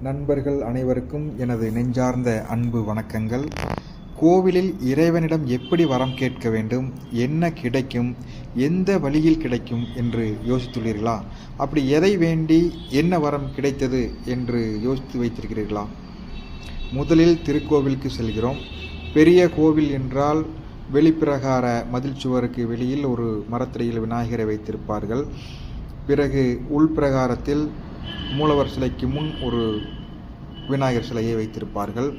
நண்பர்கள் அனைவருக்கும் எனது நெஞ்சார்ந்த அன்பு வணக்கங்கள். கோவிலில் இறைவனிடம் எப்படி வரம் கேட்க வேண்டும் என்ன கிடைக்கும் எந்த வழியில் கிடைக்கும் என்று யோசித்துள்ளீர்களா? அப்படி எதை வேண்டி என்ன வரம் கிடைத்தது என்று யோசித்து வைத்திருக்கிறீர்களா? முதலில் திருக்கோவிலுக்கு செல்கிறோம். பெரிய கோவில் என்றால் வெளிப்பிரகார மதில் சுவருக்கு வெளியில் ஒரு மரத்தடியில் விநாயகரை வைத்திருப்பார்கள். பிறகு உள்பிரகாரத்தில் மூலவர் சிலைக்கு முன் ஒரு விநாயகர் சிலையை வைத்திருப்பார்கள்.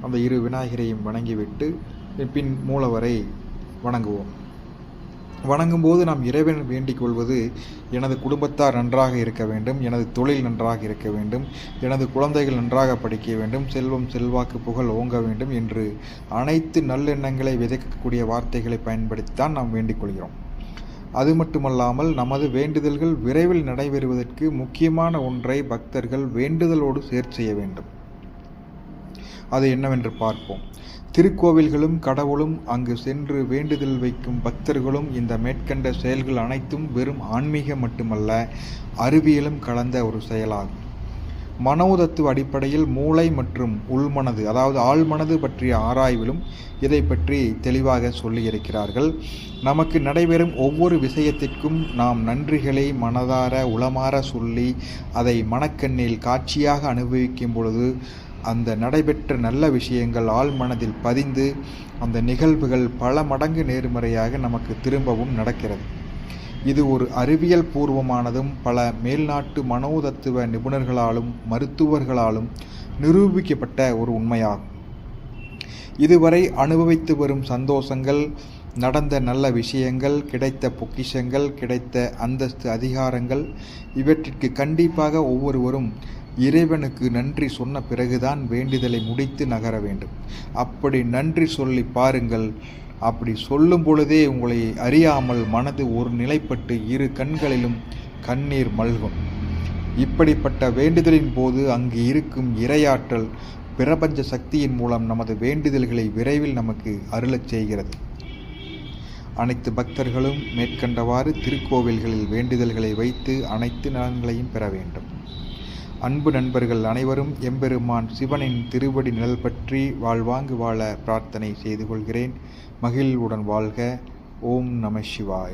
அந்த இரு விநாயகரையும் வணங்கிவிட்டு பின் மூலவரை வணங்குவோம். வணங்கும்போது நாம் இறைவன் வேண்டிக் கொள்வது எனது குடும்பத்தார் நன்றாக இருக்க வேண்டும் எனது தொழில் நன்றாக இருக்க வேண்டும் எனது குழந்தைகள் நன்றாக படிக்க வேண்டும் செல்வம் செல்வாக்கு புகழ் ஓங்க வேண்டும் என்று அனைத்து நல்லெண்ணங்களை விதைக்கக்கூடிய வார்த்தைகளை பயன்படுத்தித்தான் நாம் வேண்டிக் கொள்கிறோம். அது மட்டுமல்லாமல் நமது வேண்டுதல்கள் விரைவில் நடைபெறுவதற்கு முக்கியமான ஒன்றை பக்தர்கள் வேண்டுதலோடு சேர் செய்ய வேண்டும். அது என்னவென்று பார்ப்போம். திருக்கோவில்களும் கடவுளும் அங்கு சென்று வேண்டுதல் வைக்கும் பக்தர்களும் இந்த மேற்கண்ட செயல்கள் அனைத்தும் வெறும் ஆன்மீகம் மட்டுமல்ல அறிவியலும் கலந்த ஒரு செயலாகும். மனோதத்துவ அடிப்படையில் மூளை மற்றும் உள்மனது அதாவது ஆழ்மனது பற்றிய ஆராய்விலும் இதை பற்றி தெளிவாக சொல்லியிருக்கிறார்கள். நமக்கு நடைபெறும் ஒவ்வொரு விஷயத்திற்கும் நாம் நன்றிகளை மனதார உளமாற சொல்லி அதை மனக்கண்ணில் காட்சியாக அனுபவிக்கும் பொழுது அந்த நடைபெற்ற நல்ல விஷயங்கள் ஆழ்மனதில் பதிந்து அந்த நிகழ்வுகள் பல மடங்கு நேர்மறையாக நமக்கு திரும்பவும் நடக்கிறது. இது ஒரு அறிவியல் பூர்வமானதும் பல மேல்நாட்டு மனோதத்துவ நிபுணர்களாலும் மருத்துவர்களாலும் நிரூபிக்கப்பட்ட ஒரு உண்மையாகும். இதுவரை அனுபவித்து வரும் சந்தோஷங்கள் நடந்த நல்ல விஷயங்கள் கிடைத்த பொக்கிஷங்கள் கிடைத்த அந்தஸ்து அதிகாரங்கள் இவற்றிற்கு கண்டிப்பாக ஒவ்வொருவரும் இறைவனுக்கு நன்றி சொன்ன பிறகுதான் வேண்டுதலை முடித்து நகர வேண்டும். அப்படி நன்றி சொல்லி பாருங்கள் அப்படி சொல்லும் பொழுதே உங்களை அறியாமல் மனது ஒரு நிலைப்பட்டு இரு கண்களிலும் கண்ணீர் மல்கும். இப்படிப்பட்ட வேண்டுதலின் போது அங்கு இருக்கும் இரையாற்றல் பிரபஞ்ச சக்தியின் மூலம் நமது வேண்டுதல்களை விரைவில் நமக்கு அருளச் செய்கிறது. அனைத்து பக்தர்களும் மேற்கண்டவாறு திருக்கோவில்களில் வேண்டுதல்களை வைத்து அனைத்து நலன்களையும் பெற வேண்டும். அன்பு நண்பர்கள் அனைவரும் எம்பெருமான் சிவனின் திருவடி நிழல் பற்றி வாழ்வாங்கு வாழ பிரார்த்தனை செய்து கொள்கிறேன். மகிழ்வுடன் வாழ்க. ஓம் நம சிவாய.